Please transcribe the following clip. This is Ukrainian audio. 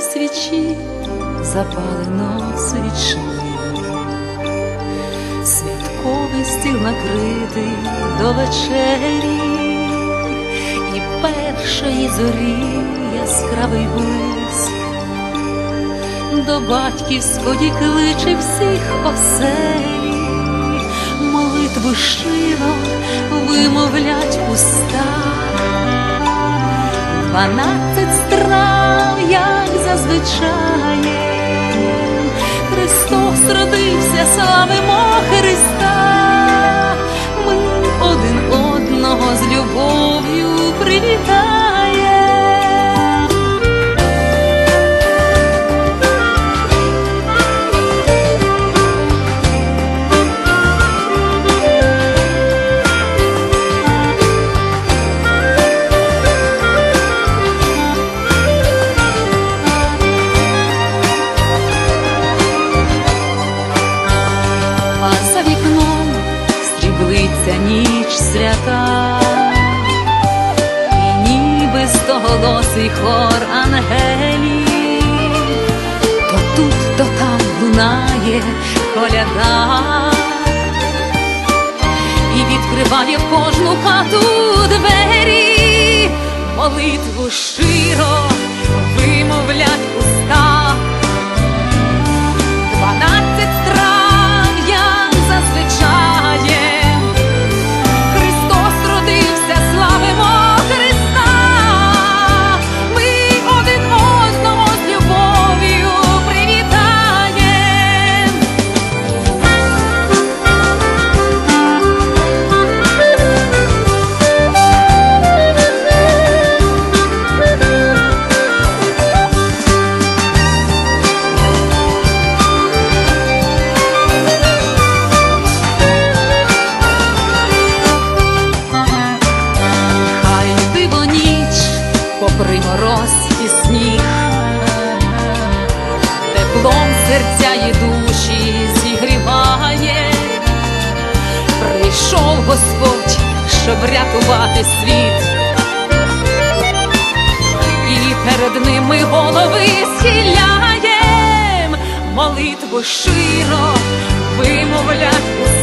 свічі запалено свічі, святковий стіл накритий до вечері, і першої зорі яскравий блиск. До батьківської кличе всіх оселі, молитву щиро вимовлять уста. Дванадцять страв, зазвичай, Христос родився, славимо Христа, свята, і ніби стоголосий хор ангелів, то тут, то там лунає коляда, і відкриває кожну хату двері, молитву щиро попри мороз і сніг, теплом серця і душі зігріває, прийшов Господь, щоб рятувати світ, і перед ним ми голови схиляєм, молитву щиро вимовлять.